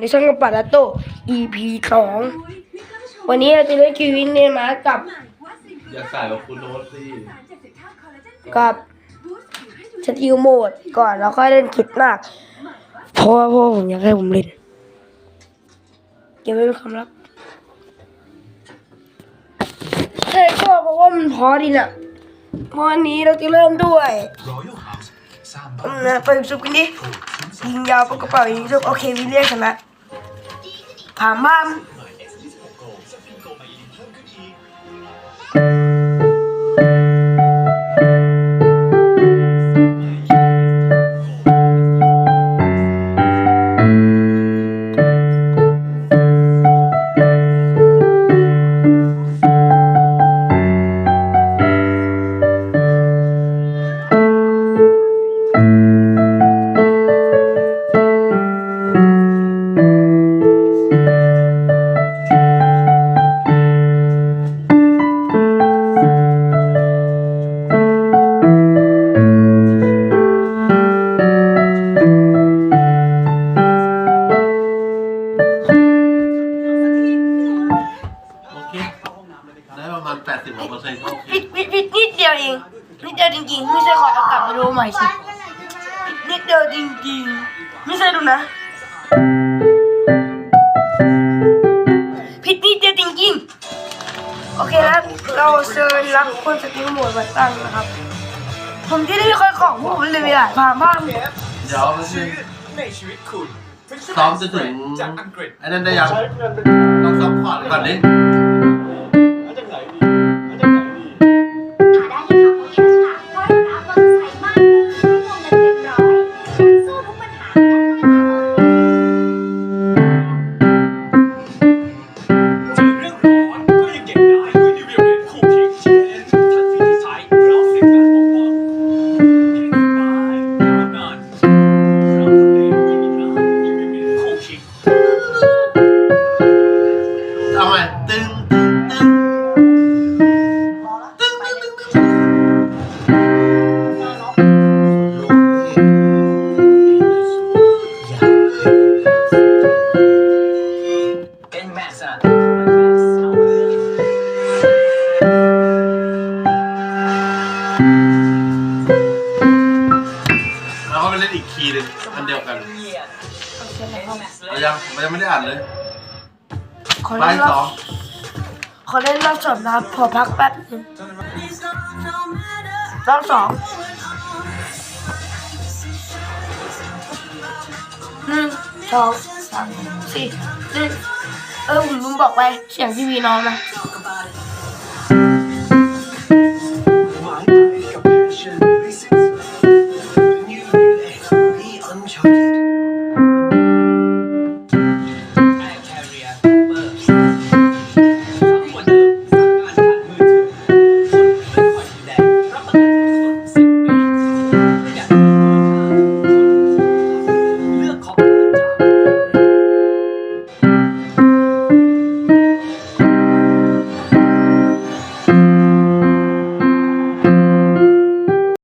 ในช่องกระปาดาโต EP สองวันนี้เราจะเล่นคิวินเนมากับ อย่าใส่ว่าคุณโน้ตสิกับสติลโหมดก่อนแล้วค่อยเล่นคิดมาก เพราะว่าพ่อผมอยากให้ผมเล่น เก็บไว้เป็นความลับใช่ก็เพราะว่ามันพอดีน่ะวันนี้เราจะเริ่มด้วย Royal House สร้างบ้าอืนมนะเปิดซุปกันดิถูกชิ้นส่วนยิงยาวปากกระเป๋ายิงซุปโอเควิลเลียมชนะ ผ่ ยวเอง นิดเดียวจริงๆ ไม่ใช่ขอเอากลับมาดูใหม่สิ นิดเดียวจริงๆ ไม่ใช่ดูนะ ผิดนิดเดียวจริงๆ โอเคนะเราเชิญรับคนสติลโหมดมาตั้งนะครับ ผมที่ได้ไม่ค่อยของพวกผมเลยไม่ได้ผ่านบ้านเดี๋ยวมันนึงในชีวิตคุณซ้อมจะถึงจากอังกฤษไอ้นั่นได้ยังต้องซ้อมคอร์ดก่อนดิ อาใหม่ตึงตึงตึงตึงตึงตึงตึงเป็นแมสอะเอาเรื่องแล้วก็ไปเล่นอีกคีย์หนึงอันเดียวกันเรายังเรายังไม่ได้อ่านเลยข อไปเล่นรอบงขาเล่นรอบสองนะพอพักแป๊บนึงรอบสองหนึ่งสองสามสี่หนึ่งเออผมลืมบอกไปเสียงที่วีน้องนะ My